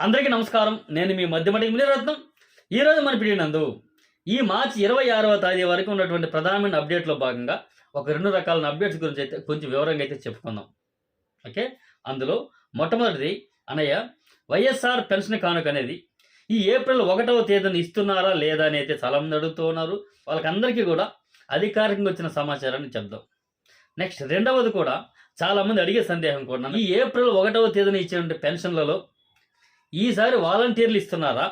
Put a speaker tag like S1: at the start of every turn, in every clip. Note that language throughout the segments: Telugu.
S1: అందరికీ నమస్కారం. నేను మీ మధ్యమటి మునిరత్నం. ఈరోజు మన పిడినందు ఈ మార్చి ఇరవై ఆరవ తేదీ వరకు ఉన్నటువంటి ప్రధానమైన అప్డేట్లో భాగంగా ఒక రెండు రకాల అప్డేట్స్ గురించి అయితే కొంచెం వివరంగా అయితే చెప్పుకుందాం. ఓకే? అందులో మొట్టమొదటిది అనయ్య వైఎస్ఆర్ పెన్షన్ కానుక అనేది ఈ ఏప్రిల్ ఒకటవ తేదీన ఇస్తున్నారా లేదా అని అయితే చాలామంది అడుగుతూ ఉన్నారు. వాళ్ళకందరికీ కూడా అధికారికంగా వచ్చిన సమాచారాన్ని చెప్దాం. నెక్స్ట్ రెండవది కూడా చాలామంది అడిగే సందేహం కూడా ఈ ఏప్రిల్ ఒకటవ తేదీన ఇచ్చినటువంటి పెన్షన్లలో ఈసారి వాలంటీర్లు ఇస్తున్నారా?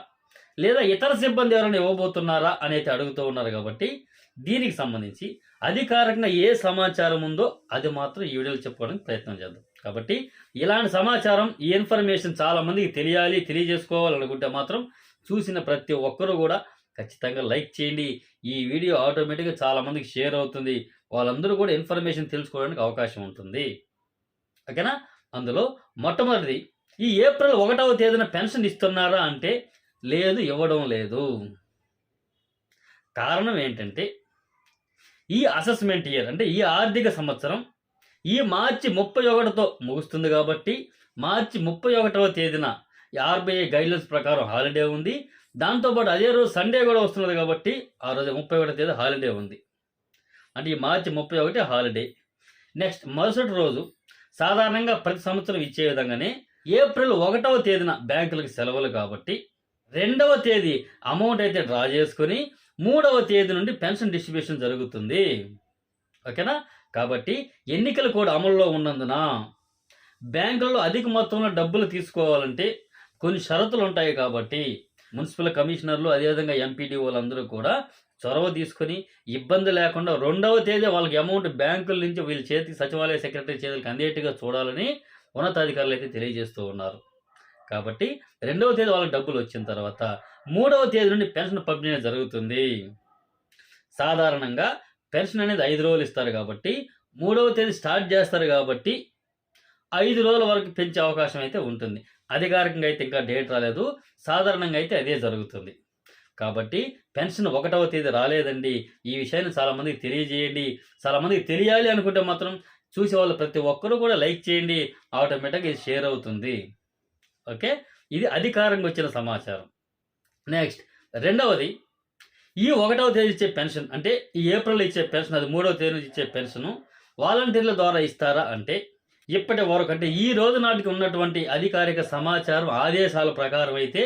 S1: లేదా ఇతర సిబ్బంది ఎవరైనా ఇవ్వబోతున్నారా అనేది అడుగుతూ ఉన్నారు కాబట్టి దీనికి సంబంధించి అధికారికంగా ఏ సమాచారం ఉందో అది మాత్రం ఈ వీడియోలో చెప్పుకోవడానికి ప్రయత్నం చేద్దాం. కాబట్టి ఇలాంటి సమాచారం ఈ ఇన్ఫర్మేషన్ చాలామందికి తెలియాలి తెలియజేసుకోవాలనుకుంటే మాత్రం చూసిన ప్రతి ఒక్కరూ కూడా ఖచ్చితంగా లైక్ చేయండి. ఈ వీడియో ఆటోమేటిక్గా చాలామందికి షేర్ అవుతుంది. వాళ్ళందరూ కూడా ఇన్ఫర్మేషన్ తెలుసుకోవడానికి అవకాశం ఉంటుంది. ఓకేనా? అందులో మొట్టమొదటిది ఈ ఏప్రిల్ ఒకటవ తేదీన పెన్షన్ ఇస్తున్నారా అంటే లేదు ఇవ్వడం లేదు. కారణం ఏంటంటే ఈ అసెస్మెంట్ ఇయర్ అంటే ఈ ఆర్థిక సంవత్సరం ఈ మార్చి ముప్పై ఒకటితో ముగుస్తుంది కాబట్టి మార్చి ముప్పై ఒకటవ తేదీన ఆర్బీఐ గైడ్లైన్స్ ప్రకారం హాలిడే ఉంది. దాంతోపాటు అదే రోజు సండే కూడా వస్తున్నది కాబట్టి ఆ రోజు ముప్పై ఒకటో తేదీ హాలిడే ఉంది. అంటే ఈ మార్చి ముప్పై ఒకటి హాలిడే నెక్స్ట్ మరుసటి రోజు సాధారణంగా ప్రతి సంవత్సరం ఇచ్చే విధంగానే ఏప్రిల్ ఒకటవ తేదీన బ్యాంకులకు సెలవులు కాబట్టి రెండవ తేదీ అమౌంట్ అయితే డ్రా చేసుకొని మూడవ తేదీ నుండి పెన్షన్ డిస్ట్రిబ్యూషన్ జరుగుతుంది. ఓకేనా? కాబట్టి ఎన్నికలు కూడా అమల్లో ఉన్నందున బ్యాంకుల్లో అధిక మొత్తంలో డబ్బులు తీసుకోవాలంటే కొన్ని షరతులు ఉంటాయి కాబట్టి మున్సిపల్ కమిషనర్లు అదేవిధంగా ఎంపీడీ వాళ్ళందరూ కూడా చొరవ తీసుకొని ఇబ్బంది లేకుండా రెండవ తేదీ వాళ్ళకి అమౌంట్ బ్యాంకుల నుంచి వీళ్ళ చేతికి సచివాలయ సెక్రటరీ చేతులకు అందేట్టుగా చూడాలని ఉన్నతాధికారులు అయితే తెలియజేస్తూ ఉన్నారు. కాబట్టి రెండవ తేదీ వాళ్ళకి డబ్బులు వచ్చిన తర్వాత మూడవ తేదీ నుండి పెన్షన్ పంపిణీ జరుగుతుంది. సాధారణంగా పెన్షన్ అనేది ఐదు రోజులు ఇస్తారు కాబట్టి మూడవ తేదీ స్టార్ట్ చేస్తారు కాబట్టి ఐదు రోజుల వరకు పెంచే అవకాశం అయితే ఉంటుంది. అధికారికంగా అయితే ఇంకా డేట్ రాలేదు. సాధారణంగా అయితే అదే జరుగుతుంది. కాబట్టి పెన్షన్ ఒకటవ తేదీ రాలేదండి. ఈ విషయాన్ని చాలామందికి తెలియజేయండి. చాలామందికి తెలియాలి అనుకుంటే మాత్రం చూసే వాళ్ళు ప్రతి ఒక్కరూ కూడా లైక్ చేయండి. ఆటోమేటిక్గా ఇది షేర్ అవుతుంది. ఓకే? ఇది అధికారంగా వచ్చిన సమాచారం. నెక్స్ట్ రెండవది ఈ ఒకటవ తేదీ ఇచ్చే పెన్షన్ అంటే ఈ ఏప్రిల్ ఇచ్చే పెన్షన్ అది మూడవ తేదీ నుంచి ఇచ్చే పెన్షను వాలంటీర్ల ద్వారా ఇస్తారా అంటే ఇప్పటి వరకు అంటే ఈ రోజు నాటికి ఉన్నటువంటి అధికారిక సమాచారం ఆదేశాల ప్రకారం అయితే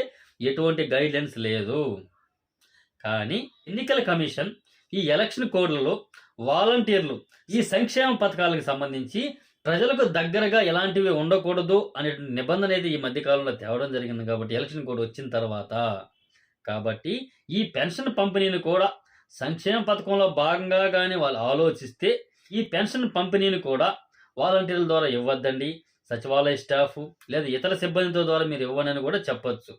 S1: ఎటువంటి గైడ్లైన్స్ లేదు. కానీ ఎన్నికల కమిషన్ ఈ ఎలక్షన్ కోడ్లలో వాలంటీర్లు ఈ సంక్షేమ పథకాలకు సంబంధించి ప్రజలకు దగ్గరగా ఎలాంటివి ఉండకూడదు అనే నిబంధన అయితే ఈ మధ్యకాలంలో తేవడం జరిగింది కాబట్టి ఎలక్షన్ కోడ్ వచ్చిన తర్వాత. కాబట్టి ఈ పెన్షన్ పంపిణీని కూడా సంక్షేమ పథకంలో భాగంగా కానీ వాళ్ళు ఆలోచిస్తే ఈ పెన్షన్ పంపిణీని కూడా వాలంటీర్ల ద్వారా ఇవ్వద్దండి. సచివాలయ స్టాఫ్ లేదా ఇతర సిబ్బందితో ద్వారా మీరు ఇవ్వనని కూడా చెప్పొచ్చు.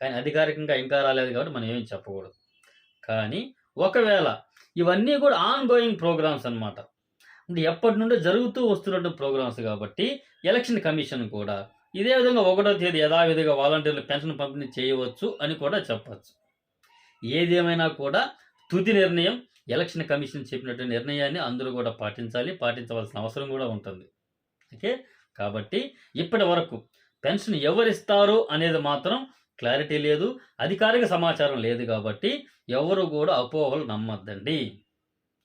S1: కానీ అధికారికంగా ఇంకా రాలేదు కాబట్టి మనం ఏం చెప్పకూడదు. కానీ ఒకవేళ ఇవన్నీ కూడా ఆన్ గోయింగ్ ప్రోగ్రామ్స్ అనమాట అంటే ఎప్పటి నుండో జరుగుతూ వస్తున్నటువంటి ప్రోగ్రామ్స్ కాబట్టి ఎలక్షన్ కమిషన్ కూడా ఇదే విధంగా ఒకటో తేదీ యథావిధిగా వాలంటీర్లు పెన్షన్ పంపిణీ చేయవచ్చు అని కూడా చెప్పచ్చు. ఏదేమైనా కూడా తుది నిర్ణయం ఎలక్షన్ కమిషన్ చెప్పినటువంటి నిర్ణయాన్ని అందరూ కూడా పాటించాలి పాటించవలసిన అవసరం కూడా ఉంటుంది. ఓకే? కాబట్టి ఇప్పటి వరకు పెన్షన్ ఎవరిస్తారు అనేది మాత్రం క్లారిటీ లేదు అధికారిక సమాచారం లేదు కాబట్టి ఎవరు కూడా అపోహలు నమ్మద్దండి.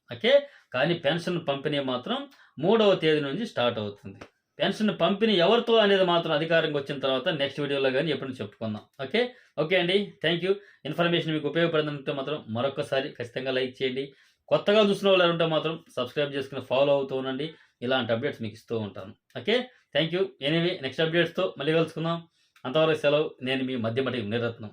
S1: ఓకే? కానీ పెన్షన్ పంపిణీ మాత్రం మూడవ తేదీ నుంచి స్టార్ట్ అవుతుంది. పెన్షన్ పంపిణీ ఎవరితో అనేది మాత్రం అధికారంగా వచ్చిన తర్వాత నెక్స్ట్ వీడియోలో కానీ ఎప్పుడు చెప్పుకుందాం. ఓకే? ఓకే అండి. Thank you. ఇన్ఫర్మేషన్ మీకు ఉపయోగపడిందంటే మాత్రం మరొకసారి ఖచ్చితంగా లైక్ చేయండి. కొత్తగా చూసిన వాళ్ళు ఉంటే మాత్రం సబ్స్క్రైబ్ చేసుకుని ఫాలో అవుతూ ఉండండి. ఇలాంటి అప్డేట్స్ మీకు ఇస్తూ ఉంటాను. Okay? Thank you. Anyway next అప్డేట్స్తో మళ్ళీ కలుసుకుందాం. అంతవరకు సెలవు. నేను మీ మధ్యమటి నిరత్నం.